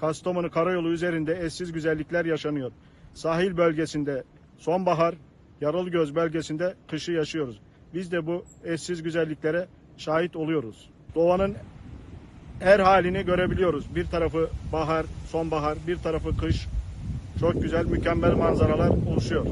Kastamonu Karayolu üzerinde eşsiz güzellikler yaşanıyor. Sahil bölgesinde sonbahar, Yaralıgöz bölgesinde kışı yaşıyoruz. Biz de bu eşsiz güzelliklere şahit oluyoruz. Doğanın her halini görebiliyoruz. Bir tarafı bahar, sonbahar, bir tarafı kış. Çok güzel, mükemmel manzaralar oluşuyor.